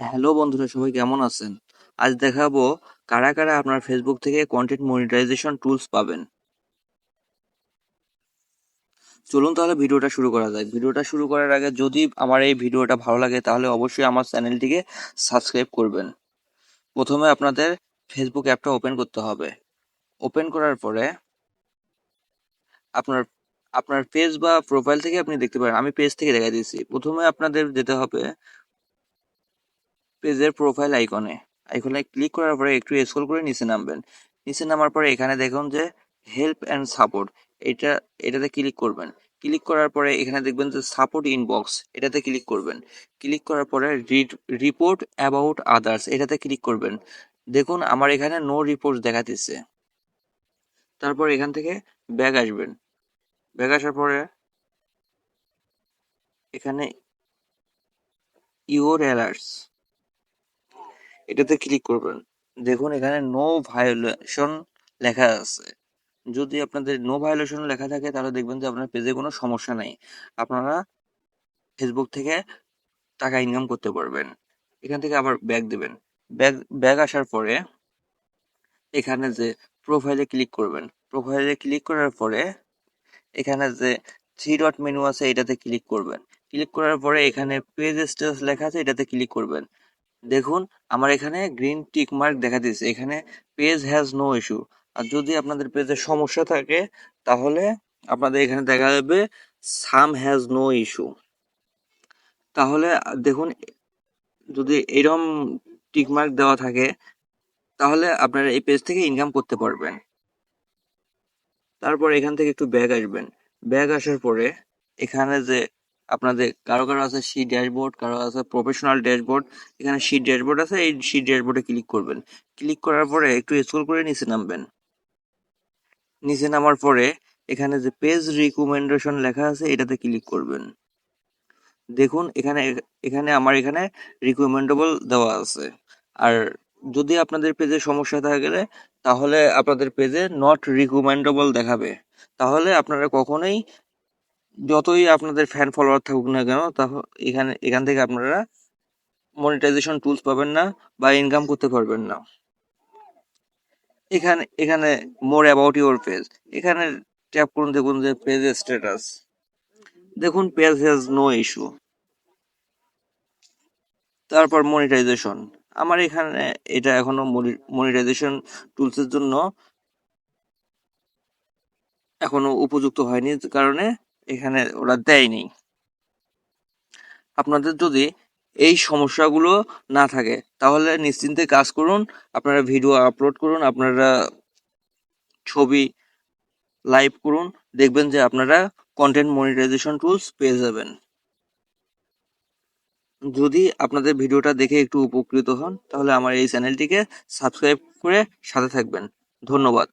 Hello বন্ধুরা, সবাই কেমন আছেন? আজ দেখাবো কারা কারা আপনার ফেসবুক থেকে কন্টেন্ট মনিটাইজেশন টুলস পাবেন। চলুন তাহলে ভিডিওটা শুরু করা যাক। ভিডিওটা শুরু করার আগে যদি আমার এই ভিডিওটা ভালো লাগে, তাহলে অবশ্যই আমার চ্যানেলটিকে সাবস্ক্রাইব করবেন। প্রথমে আপনাদের ফেসবুক অ্যাপটা ওপেন করতে হবে। ওপেন করার পরে আপনার আপনার পেজ বা প্রোফাইল থেকে আপনি দেখতে পারেন। আমি পেজ থেকে দেখা দিচ্ছি প্রথমে আপনাদের যেতে হবে পেজের প্রোফাইল আইকনে আইকনে ক্লিক করার পরে একটু স্ক্রল করে নিচে নামবেন। নিচে নামার পরে এখানে দেখুন যে হেল্প অ্যান্ড সাপোর্ট এটা, এটাতে ক্লিক করবেন। ক্লিক করার পরে এখানে দেখবেন যে সাপোর্ট ইনবক্স এটাতে ক্লিক করবেন। ক্লিক করার পরে রিপোর্ট অ্যাবাউট আদার্স এটাতে ক্লিক করবেন। দেখুন, আমার এখানে নো রিপোর্ট দেখাতেছে। তারপর এখান থেকে ব্যাগ আসবেন। ব্যাগ আসার পরে এখানে ইউর অ্যালার্টস এটাতে ক্লিক করবেন। দেখুন, এখানে নো ভায়োলেশন লেখা আছে। যদি আপনাদের নো ভায়োলেশন লেখা থাকে, তাহলে দেখবেন যে আপনার পেজে কোনো সমস্যা নাই। আপনারা ফেসবুক থেকে টাকা ইনকাম করতে পারবেন। এখান থেকে আবার ব্যাগ দেবেন। ব্যাগ ব্যাগ আসার পরে এখানে যে প্রোফাইলে ক্লিক করবেন। প্রোফাইলে ক্লিক করার পরে এখানে যে থ্রি ডট মেনু আছে, এটাতে ক্লিক করবেন। ক্লিক করার পরে এখানে পেজ স্টেটাস লেখা আছে, এটাতে ক্লিক করবেন। দেখুন, আমার এখানে গ্রিন টিক মার্ক দেখা দিয়েছে। এখানে পেজ হ্যাজ নো ইস্যু আর যদি আপনাদের পেজে সমস্যা থাকে, তাহলে আপনাদের এখানে দেখা যাবে সাম হ্যাজ নো ইস্যু তাহলে দেখুন, যদি এরকম টিক মার্ক দেওয়া থাকে, তাহলে আপনারা এই পেজ থেকে ইনকাম করতে পারবেন। তারপর এখান থেকে একটু ব্যাগ আসবেন। ব্যাগ আসার পরে এখানে যে আপনাদের, কারও কারও আছে সি ড্যাশবোর্ড কারও আছে প্রফেশনাল ড্যাশবোর্ড এখানে সি ড্যাশবোর্ড আছে, এই সি ড্যাশবোর্ডে ক্লিক করবেন। ক্লিক করার পরে একটু স্ক্রল করে নিচে নামবেন। নিচে নামার পরে এখানে যে পেজ রিকমেন্ডেশন লেখা আছে, এটাতে ক্লিক করবেন। দেখুন, এখানে এখানে আমার এখানে রিকমেন্ডেবল দেওয়া আছে। আর যদি আপনাদের পেজে সমস্যা থাকে, তাহলে আপনাদের পেজে নট রিকমেন্ডেবল দেখাবে। তাহলে আপনারা কখনোই যতই আপনাদের ফ্যান ফলোয়ার থাকুক না কেন তাহলে এখানে, এখান থেকে আপনারা মনিটাইজেশন টুলস পাবেন না বা ইনকাম করতে পারবেন না। এখানে এখানে মোর অ্যাবাউট ইউর পেজ এখানে ট্যাপ করুন, দেখুন যে পেজ স্ট্যাটাস দেখুন পেজ হ্যাজ নো ইস্যু তারপর মনিটাইজেশন আমার এখানে এটা এখনও মনিটাইজেশন টুলসের জন্য এখনও উপযুক্ত হয়নি কারণে এখানে ওরা দেয়নি। আপনাদের যদি এই সমস্যাগুলো না থাকে, তাহলে নিশ্চিন্তে কাজ করুন, আপনারা ভিডিও আপলোড করুন, আপনারা ছবি লাইভ করুন, দেখবেন যে আপনারা কন্টেন্ট মনিটাইজেশন টুলস পেয়ে যাবেন। যদি আপনাদের ভিডিওটা দেখে একটু উপকৃত হন, তাহলে আমার এই চ্যানেলটিকে সাবস্ক্রাইব করে সাথে থাকবেন। ধন্যবাদ।